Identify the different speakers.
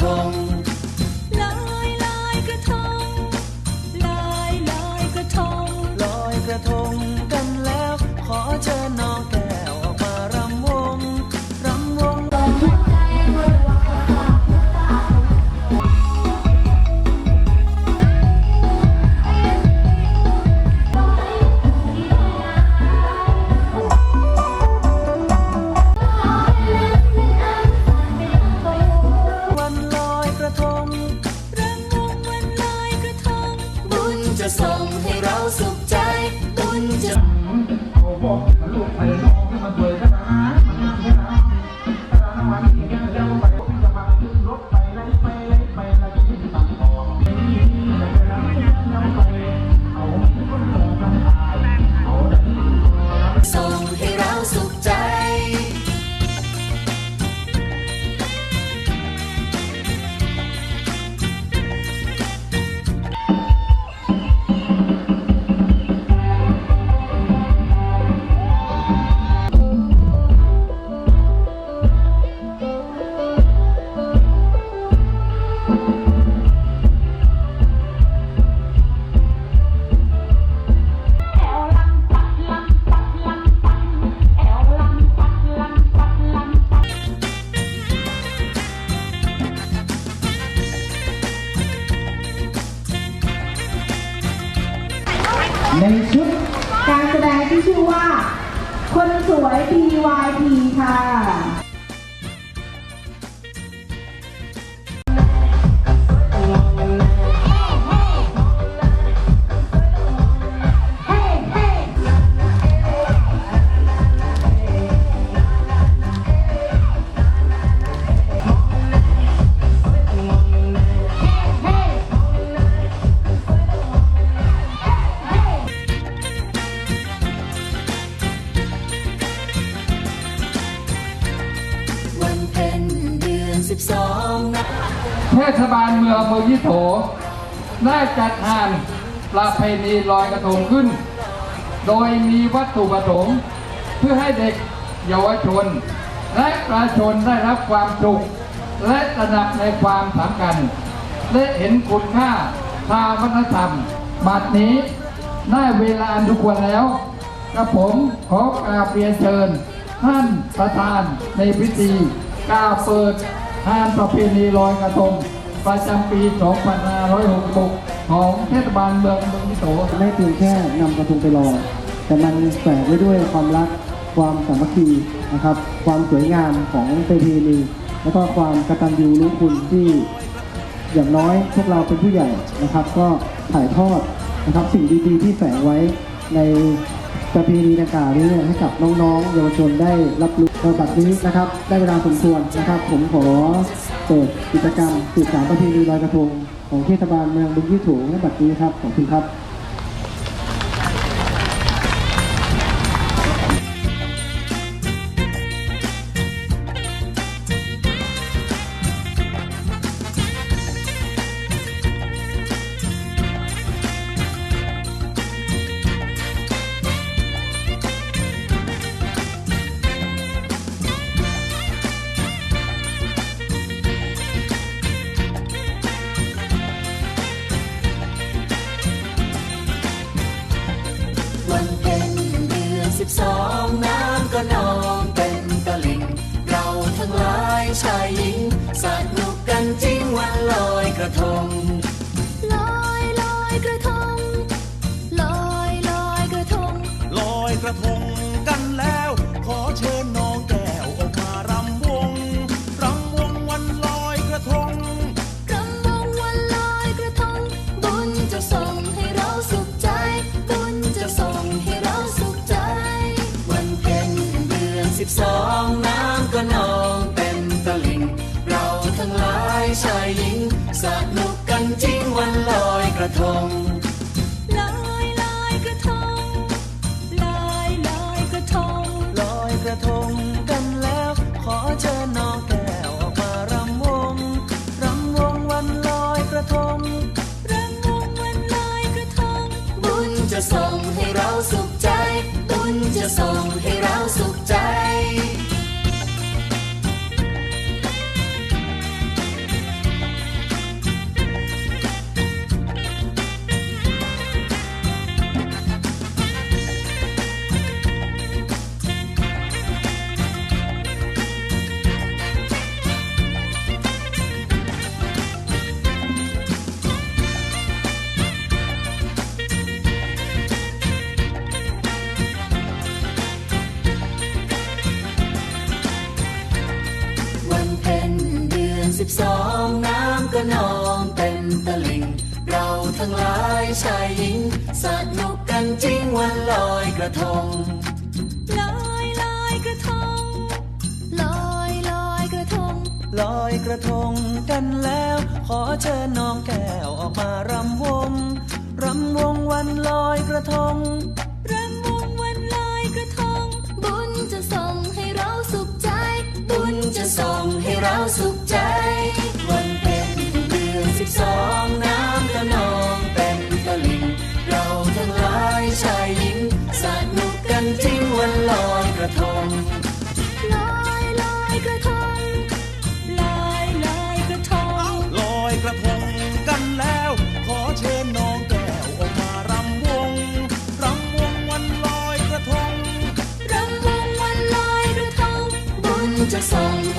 Speaker 1: ท ใน
Speaker 2: ชุด
Speaker 3: การแสดงที่ชื่อว่า คนสวย PYP ค่ะ
Speaker 4: เมื
Speaker 5: องเมืองยิโถได้จัดงานประเพณีลอยกระทงขึ้น โดยมีวัตถุประสงค์เพื่อให้เด็กเยาวชน และประชาชนได้รับความสุขและตระหนักในความสำคัญและเห็นคุณค่าทางวัฒนธรรม บัดนี้ได้เวลาอันทุกควรแล้วกระผมขอกราบเรียนเชิญ ท่านประธานในพิธีกาเปิดงานประเพณีลอยกระทง ประจำปี 2566 ของเทศบาลเมืองเมืองมิโต
Speaker 2: ไม่เพียงแค่นำกระทงไปลอยแต่มันแฝงไว้ด้วยความรักความสามัคคีนะครับ ความสวยงามของประเพณีแล้วก็ความกตัญญูรู้คุณที่อย่างน้อยพวกเราเป็นผู้ใหญ่นะครับ ก็ถ่ายทอดนะครับสิ่งดีๆที่แฝงไว้ในประเพณีดังกล่าวนี้ให้กับน้องๆเยาวชนได้รับรู้ในบัดนี้นะครับ ได้เวลาสมควรนะครับ ผมขอ เปิดกิจกรรมสืบสานประเพณีลอยกระทงของเทศบาลเมืองบึงยี่ถูงนบัดนี้ครับขอบคุณครับ
Speaker 1: ชายหญิงสนุกกันจริงวันลอยกระทง
Speaker 6: กั
Speaker 7: น
Speaker 6: จริง
Speaker 1: วันลอยกระทง
Speaker 6: ลอยลอยกระทงลอยลอยกระทง
Speaker 1: ลอยกระทงกันแล้วขอเชิญน้องแก้วออกมารำวงรำวงวันลอยกระทง
Speaker 6: รำวงวันลอยกระทง
Speaker 1: บุญจะส่งให้เราสุขใจ บุญจะส่งให้เราสุขใจ
Speaker 8: ชายหญิง สนุกกันจริงวันลอยกระทง
Speaker 1: ลอยลอยกระทง ลอยลอยกระทง
Speaker 9: ลอยกระทงกันแล้ว ขอเชิญน้องแก้วออกมารำวง รำวงวันลอยกระทง
Speaker 1: รำวงวันลอยกระทง บุญจะส่งให้
Speaker 8: ลอ